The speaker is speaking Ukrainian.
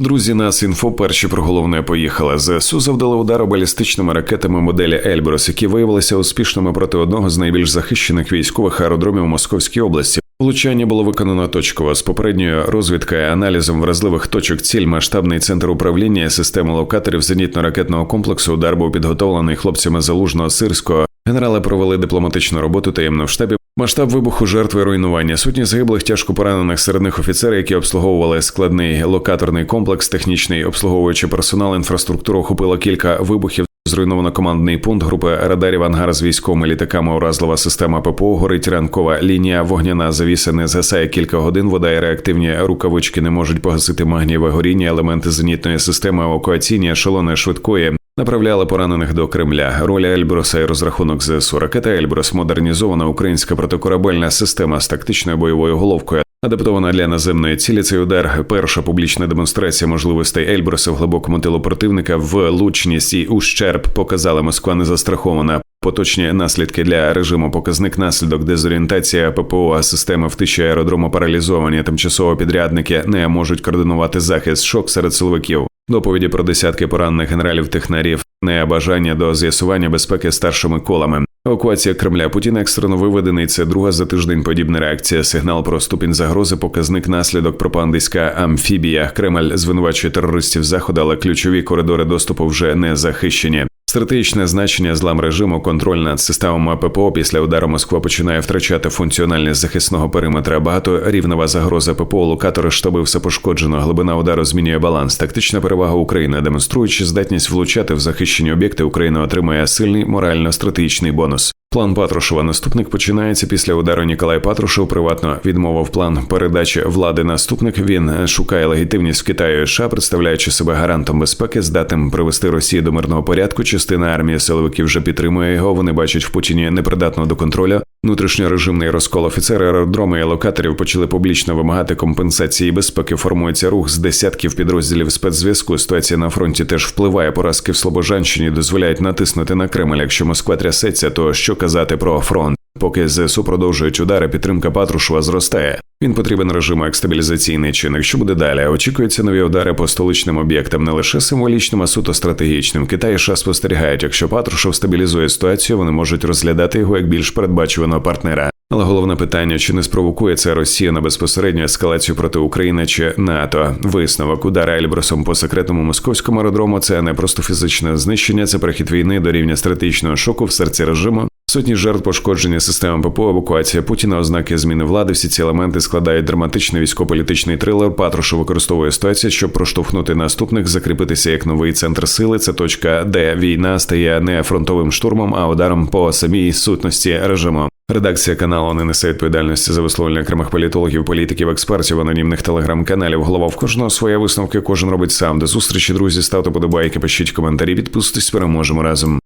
Друзі, нас інфо перші про головне поїхали. ЗСУ завдали удару балістичними ракетами моделі Ельбрус, які виявилися успішними проти одного з найбільш захищених військових аеродромів Московській області. Влучання було виконано точково з попередньою розвідкою аналізом вразливих точок ціль, масштабний центр управління системи локаторів зенітно-ракетного комплексу. Удар був підготовлений хлопцями залужного сирського. Генерали провели дипломатичну роботу таємно в штабі. Масштаб вибуху жертви руйнування. Сотні загиблих, тяжко поранених серед них офіцери, які обслуговували складний локаторний комплекс, технічний обслуговуючий персонал, інфраструктуру охопило кілька вибухів. Зруйновано командний пункт групи радарів ангар з військовими літаками. Уразлива система ППО, горить ранкова лінія, вогняна завіса не згасає кілька годин. Вода і реактивні рукавички не можуть погасити магнієве горіння, елементи зенітної системи, евакуаційні ешелони швидкої. Направляли поранених до Кремля. Роль Ельброса і розрахунок ЗСУ. Ракета Ельброс модернізована українська протикорабельна система з тактичною бойовою головкою. Адаптована для наземної цілі цей удар. Перша публічна демонстрація можливостей Ельброса в глибокому тилу противника влучність і ущерб показала Москва не застрахована. Поточні наслідки для режиму показник наслідок дезорієнтація ППО системи втичі аеродрому паралізовані. Тимчасово підрядники не можуть координувати захист. Шок серед силовиків. Доповіді про десятки поранених генералів технарів, не бажання до з'ясування безпеки старшими колами. Евакуація Кремля Путін екстрено виведений. Це друга за тиждень подібна реакція. Сигнал про ступінь загрози, показник наслідок пропагандистська амфібія. Кремль звинувачує терористів заходу, але ключові коридори доступу вже не захищені. Стратегічне значення злам режиму, контроль над системами ППО після удару Москва починає втрачати функціональність захисного периметра. Багаторівнева загроза ППО, локатори штаби все пошкоджено. Глибина удару змінює баланс. Тактична перевага України, демонструючи здатність влучати в захищені об'єкти, Україна отримує сильний морально-стратегічний бонус. План Патрушева наступник починається після удару Ніколай Патрушев приватно відмовив план передачі влади. Наступник він шукає легітимність в Китаю і США, представляючи себе гарантом безпеки, здатним привести Росію до мирного порядку. Частина армії силовиків вже підтримує його. Вони бачать в Путіні непридатного до контролю. Внутрішньорежимний розкол офіцери аеродроми і локаторів почали публічно вимагати компенсації безпеки. Формується рух з десятків підрозділів спецзв'язку. Ситуація на фронті теж впливає. Поразки в Слобожанщині дозволяють натиснути на Кремль. Якщо Москва трясеться, то що казати про фронт? Поки ЗСУ продовжують удари, підтримка Патрушева зростає. Він потрібен режиму як стабілізаційний чинник. Що буде далі? Очікуються нові удари по столичним об'єктам, не лише символічним, а суто стратегічним. Китай і США спостерігають, якщо Патрушев стабілізує ситуацію, вони можуть розглядати його як більш передбачуваного партнера. Але головне питання: чи не спровокує це Росія на безпосередню ескалацію проти України чи НАТО? Висновок удари Ельбросом по секретному московському аеродрому це не просто фізичне знищення, це перехід війни до рівня стратегічного шоку в серці режиму. Сотні жертв пошкодження системи ППО, евакуація Путіна, ознаки зміни влади. Всі ці елементи складають драматичний військово-політичний трилер. Патрушев використовує ситуацію, щоб проштовхнути наступних, закріпитися як новий центр сили. Це точка, де війна стає не фронтовим штурмом, а ударом по самій сутності режиму. Редакція каналу не несе відповідальності за висловлення окремих політологів, політиків, експертів, анонімних телеграм-каналів. Голова в кожного своє висновки, кожен робить сам. До зустрічі, друзі, ставте подобайки, пишіть коментарі, підписуйтесь, переможемо разом.